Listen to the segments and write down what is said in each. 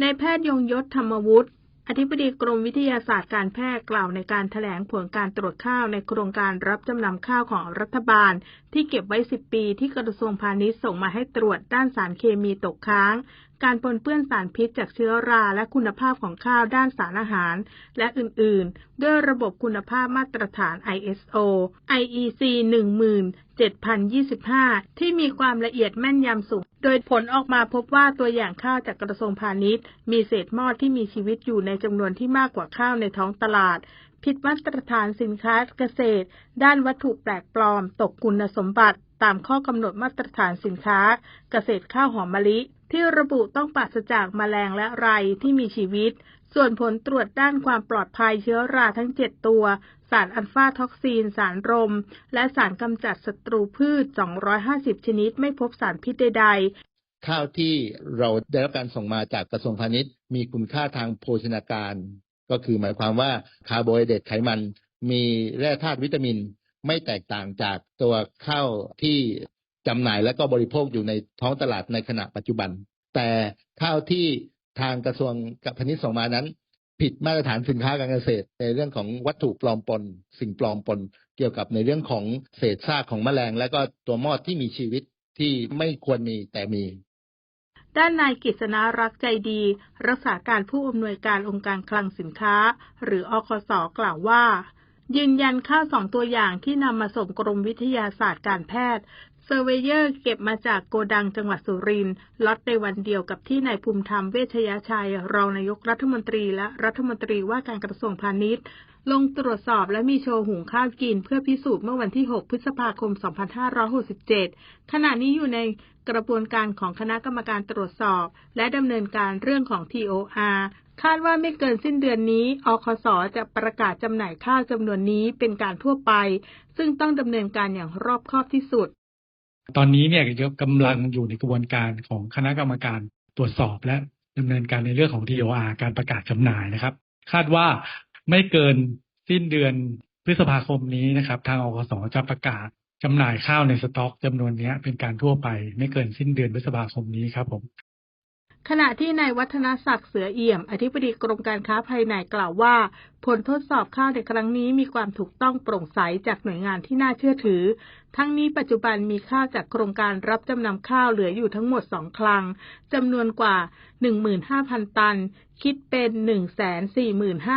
ในแพทย์ยงยศธรรมวุฒิอธิบดีกรมวิทยาศาสตร์การแพทย์กล่าวในการถแถลงผลการตรวจข้าวในโครงการรับจำนำข้าวของรัฐบาล ที่เก็บไว้ 10 ปีที่กระทรวงพาณิชย์ส่งมาให้ตรวจด้านสารเคมีตกค้างการปนเปื้อนสารพิษจากเชื้อราและคุณภาพของข้าวด้านสารอาหาร และอื่น ๆ ด้วยระบบคุณภาพมาตรฐาน ISO IEC 17025 ที่มีความละเอียดแม่นยำสูง โดยผลออกมาพบว่าตัวอย่างข้าวจากกระทรวงพาณิชย์ มีเศษมอดที่มีชีวิตอยู่ในจำนวนที่มากกว่าข้าวในท้องตลาด ผิดมาตรฐานสินค้าเกษตร ด้านวัตถุแปลกปลอม ตกคุณสมบัติ ตามข้อกำหนดมาตรฐานสินค้า เกษตรข้าวหอมมะลิ ที่ระบุต้องปราศจากแมลงและไรที่มีชีวิต ส่วนผลตรวจด้านความปลอดภัยเชื้อราทั้ง 7 ตัว สารอัลฟาท็อกซีน สารรม และสารกำจัดศัตรูพืช 250 ชนิดไม่พบสารพิษใดๆ ข้าวที่เราได้รับการส่งมาจากกระทรวงพาณิชย์ มีคุณค่าทางโภชนาการ ก็คือหมายความว่าคาร์โบไฮเดรตไขมัน มีแร่ธาตุวิตามินไม่แตกต่างจากตัวข้าวที่ จำหน่ายและก็บริโภคอยู่ในท้องตลาดในขณะปัจจุบัน แต่ข้าวที่ทางกระทรวงพาณิชย์ส่งมานั้น ผิดมาตรฐานสินค้าการเกษตร ในเรื่องของวัตถุปลอมปน สิ่งปลอมปน เกี่ยวกับในเรื่องของเศษซากของแมลง และก็ตัวมอดที่มีชีวิตที่ไม่ควรมีแต่มีด้านนายกฤษณารักษ์ใจดี รักษาการผู้อำนวยการองค์การคลังสินค้า หรืออคสกล่าวว่า ยืนยันข้าวสองตัวอย่างที่นำมาส่งกรมวิทยาศาสตร์การแพทย์ เซอร์เวเยอร์เก็บมาจากโกดังจังหวัดสุรินทร์ล็อตในวันเดียวกับที่นายภูมิธรรมเวชยชัย รองนายกรัฐมนตรีและรัฐมนตรีว่าการกระทรวงพาณิชย์ ลงตรวจสอบและมีโชว์หุงข้าวกินเพื่อพิสูจน์เมื่อวันที่ 6 พฤษภาคม 2567 ขณะนี้อยู่ในกระบวนการของคณะกรรมการตรวจสอบ และดำเนินการเรื่องของ TOR คาดว่าไม่เกินสิ้นเดือนนี้ อคสจะประกาศจำหน่ายข้าวจำนวนนี้เป็นการทั่วไป ซึ่งต้องดำเนินการอย่างรอบคอบที่สุด ตอนนี้เนี่ยกำลังอยู่ในกระบวนการของคณะกรรมการตรวจสอบและดำเนินการในเรื่องของ TOR การประกาศจำหน่ายนะครับ คาดว่าไม่เกินสิ้นเดือนพฤษภาคมนี้นะครับ ทางอกสจะประกาศจำหน่ายข้าวในสต็อกจำนวนนี้เป็นการทั่วไป ไม่เกินสิ้นเดือนพฤษภาคมนี้ครับผม ขณะที่นายวัฒนศักดิ์เสือเอี่ยม อธิบดีกรมการค้าภายในกล่าวว่า ผลทดสอบข้าวในครั้งนี้มีความถูกต้องโปร่งใสจากหน่วยงานที่น่าเชื่อถือ ทั้งนี้ปัจจุบันมีข้าวจากโครงการรับจำนำข้าวเหลืออยู่ทั้งหมดสองคลังจำนวนกว่า 15,000 ตัน คิดเป็น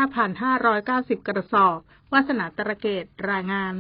145,590 กระสอบวาสนาตระเกตรายงาน